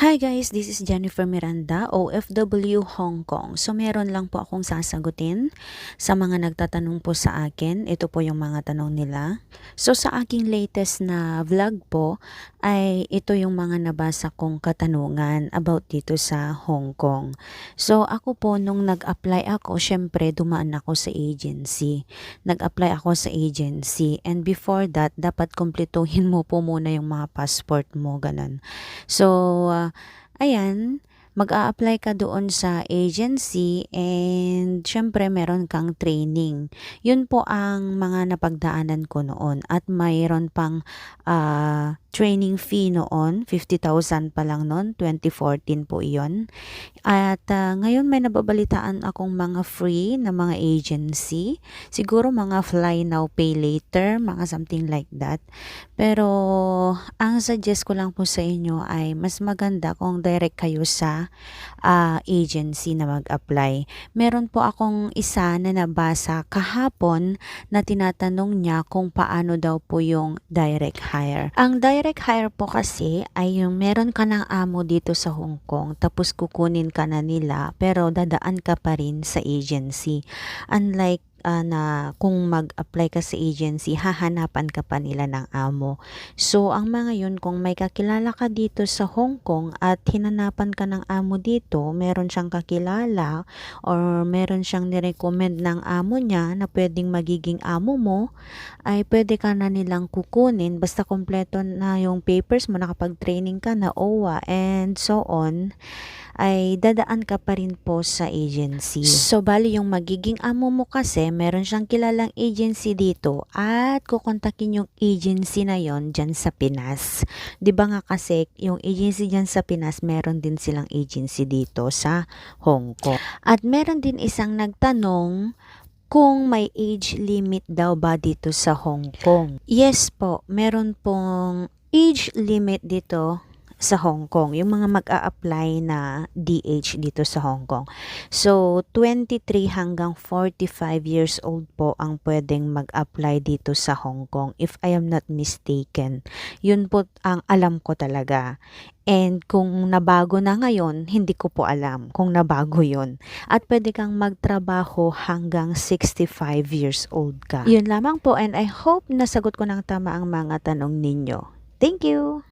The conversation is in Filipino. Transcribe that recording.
Hi guys, this is Jennifer Miranda, OFW Hong Kong. So meron lang po akong sasagutin sa mga nagtatanong po sa akin. Ito po yung mga tanong nila. So sa aking latest na vlog po ay ito yung mga nabasa kong katanungan about dito sa Hong Kong. So ako po nung nag-apply ako, syempre dumaan ako sa agency. Nag-apply ako sa agency and before that dapat kumpletuhin mo po muna yung mga passport mo ganun. So uh, ayan, mag-a-apply ka doon sa agency and syempre meron kang training. Yun po ang mga napagdaanan ko noon at mayroon pang ah, training fee noon, 50,000 pa lang noon, 2014 po iyon. At ah, ngayon may nababalitaan akong mga free na mga agency. Siguro mga fly now, pay later, mga something like that. Pero ang suggest ko lang po sa inyo ay mas maganda kung direct kayo sa ah, agency na mag-apply. Meron po akong isa na nabasa kahapon na tinatanong niya kung paano daw po yung direct hire. Ang direct hire po kasi ay yung meron ka ng amo dito sa Hong Kong tapos kukunin ka na nila pero dadaan ka pa rin sa agency. Unlike ah, na kung mag-apply ka sa agency, hahanapan ka pa nila ng amo. So, ang mga yun, kung may kakilala ka dito sa Hong Kong at hinanapan ka ng amo dito, meron siyang kakilala or meron siyang nirecommend ng amo niya na pwedeng magiging amo mo, ay pwede ka na nilang kukunin basta kompleto na yung papers mo, nakapag-training ka na OWA and so on ay dadaan ka pa rin po sa agency. So, bali yung magiging amo mo kasi, meron siyang kilalang agency dito at kukontakin yung agency na yon dyan sa Pinas. ba nga kasi yung agency dyan sa Pinas, meron din silang agency dito sa Hong Kong. At meron din isang nagtanong kung may age limit daw ba dito sa Hong Kong. Yes po, meron pong age limit dito sa Hong Kong, yung mga mag-a-apply na DH dito sa Hong Kong. So, 23 hanggang 45 years old po ang pwedeng mag-apply dito sa Hong Kong if I am not mistaken. Yun po ang alam ko talaga. And kung nabago na ngayon, hindi ko po alam kung nabago yun. At pwede kang magtrabaho hanggang 65 years old ka. Yun lamang po and I hope nasagot ko ng tama ang mga tanong ninyo. Thank you!